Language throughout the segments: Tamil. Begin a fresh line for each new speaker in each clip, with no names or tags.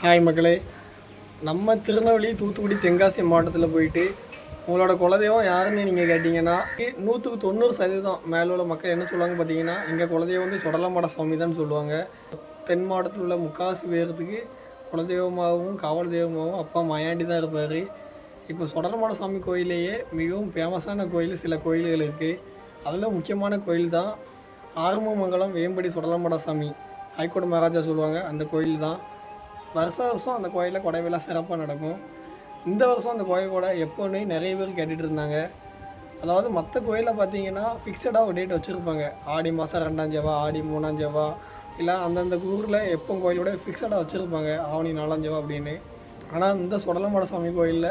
ஹாய் மக்களே. நம்ம திருநெல்வேலி தூத்துக்குடி தென்காசி மாவட்டத்தில் போயிட்டு உங்களோட குலதெய்வம் யாருன்னு நீங்கள் கேட்டிங்கன்னா நூற்றுக்கு தொண்ணூறு சதவீதம் மேலே உள்ள மக்கள் என்ன சொல்லுவாங்க பார்த்தீங்கன்னா எங்கள் குலதெய்வம் வந்து சுடலமாட சுவாமி தான் சொல்லுவாங்க. தென் மாவட்டத்தில் உள்ள முக்காசு பேர்த்துக்கு குலதெய்வமாகவும் காவல் தெய்வமாகவும் அப்பா மாயாண்டி தான் இருப்பார். இப்போ சுடலமாட சுவாமி கோயிலேயே மிகவும் ஃபேமஸான கோயில் சில கோயில்கள் இருக்குது அதில் முக்கியமான கோயில் தான் ஆறுமுகமங்கலம் வேம்படி சுடலமாட சாமி ஹைகோர்ட் மகாராஜா சொல்லுவாங்க அந்த கோயில் தான் வருஷ வருஷம் அந்த கோயிலில் கொடை விழா சிறப்பாக நடக்கும். இந்த வருஷம் அந்த கோயில் கூட எப்போன்னு நிறைய பேர் கேட்டுட்டு இருந்தாங்க. அதாவது மற்ற கோயிலில் பார்த்தீங்கன்னா ஃபிக்ஸடாக ஒரு டேட் வச்சுருப்பாங்க. ஆடி மாதம் ரெண்டாம் செவ்வா ஆடி மூணாம் செவ்வா இல்லை அந்தந்த ஊரில் எப்போ கோயிலோட ஃபிக்ஸடாக வச்சுருப்பாங்க. ஆவணி நாலாம் செவ்வா அப்படின்னு. ஆனால் இந்த சுடலமட சாமி கோயிலில்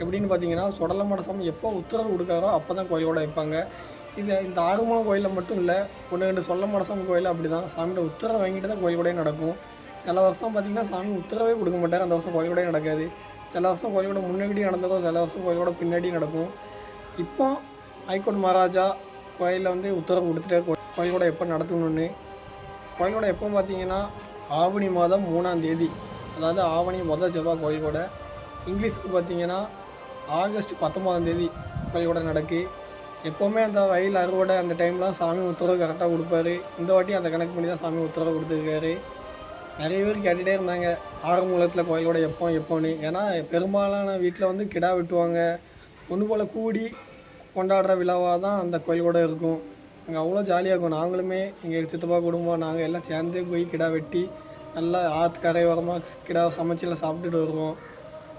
எப்படின்னு பார்த்தீங்கன்னா சுடலமட சாமி எப்போ உத்தரவு கொடுக்காரோ அப்போ தான் கோயிலோட வைப்பாங்க. இது இந்த ஆறுமுகம் கோயிலில் மட்டும் இல்லை ஒன்று ரெண்டு சொல்லமட சாமி கோயில் அப்படி தான் சாமியோட உத்தரவு வாங்கிட்டு தான் கோயில் கூட நடக்கும். சில வருஷம் பார்த்தீங்கன்னா சாமி உத்தரவே கொடுக்க மாட்டார். அந்த வருஷம் கோயிலோடய நடக்காது. சில வருஷம் கோயிலோட முன்னாடி நடந்திருக்கும். சில வருஷம் கோயிலோட பின்னாடி நடக்கும். இப்போ ஹைகோர்ட் மகாராஜா கோயிலில் வந்து உத்தரவு கொடுத்துட்டாரு. கோயிலோட எப்போ நடத்தணும்னு. கோயிலோட எப்போ பார்த்தீங்கன்னா ஆவணி மாதம் மூணாம் தேதி. அதாவது ஆவணி முதல் செவ்வாய் கோயிலோட. இங்கிலீஷ்க்கு பார்த்தீங்கன்னா ஆகஸ்ட் பத்தொன்பதாம் தேதி கோயிலோட நடக்கு. எப்போவுமே அந்த வயல் அறுவடை அந்த டைம்லாம் சாமி உத்தரவு கரெக்டாக கொடுப்பாரு. இந்த வாட்டி அந்த கணக்கு பண்ணி தான் சாமி உத்தரவு கொடுத்துருக்காரு. நிறைய பேர் கேட்டுகிட்டே இருந்தாங்க. ஆரம்பத்தில் கோயிலோட எப்போ எப்போன்னு. ஏன்னா பெரும்பாலான வீட்டில் வந்து கிடா வெட்டுவாங்க. ஒன்று போல் கூடி கொண்டாடுற விழாவாக தான் அந்த கோயிலோட இருக்கும். அங்கே அவ்வளோ ஜாலியாக இருக்கும். நாங்களுமே எங்கள் சித்தப்பா குடும்பம் நாங்கள் எல்லாம் சேர்ந்தே போய் கிடா வெட்டி நல்லா ஆற்று கரை ஓரமாக கிடா சமைச்சு சாப்பிட்டுட்டு வருவோம்.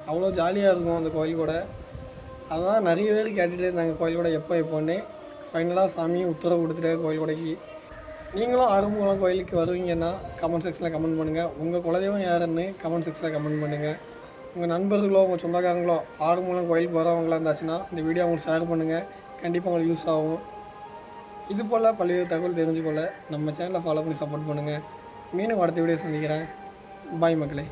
அவ்வளோ ஜாலியாக இருக்கும் அந்த கோயில் கூட. அதான் நிறைய பேர் கேட்டுகிட்டே இருந்தாங்க கோயில் கூட எப்போ எப்போன்னு. ஃபைனலாக சாமியும் உத்தரவு கொடுத்துட்டாரு கோயில் கொடைக்கு. நீங்களும் ஆறுமுகம் கோயிலுக்கு வருவீங்கன்னா கமெண்ட் செக்ஷனில் கமெண்ட் பண்ணுங்கள் உங்கள் குலதெய்வம் யாருன்னு கமெண்ட் செக்ஷனில் கமெண்ட் பண்ணுங்கள் உங்கள் நண்பர்களோ உங்கள் சொந்தக்காரங்களோ ஆறுமுகம் கோயிலுக்கு வரவங்களாக இருந்தாச்சுன்னா இந்த வீடியோ அவங்களுக்கு ஷேர் பண்ணுங்கள் கண்டிப்பாக உங்களுக்கு யூஸ் ஆகும். இது போல் பல்வேறு தகவல் தெரிஞ்சுக்கொள்ள நம்ம சேனலை ஃபாலோ பண்ணி சப்போர்ட் பண்ணுங்கள் மீண்டும் அடுத்த வீடியோ சந்திக்கிறேன். பாய் மக்களே.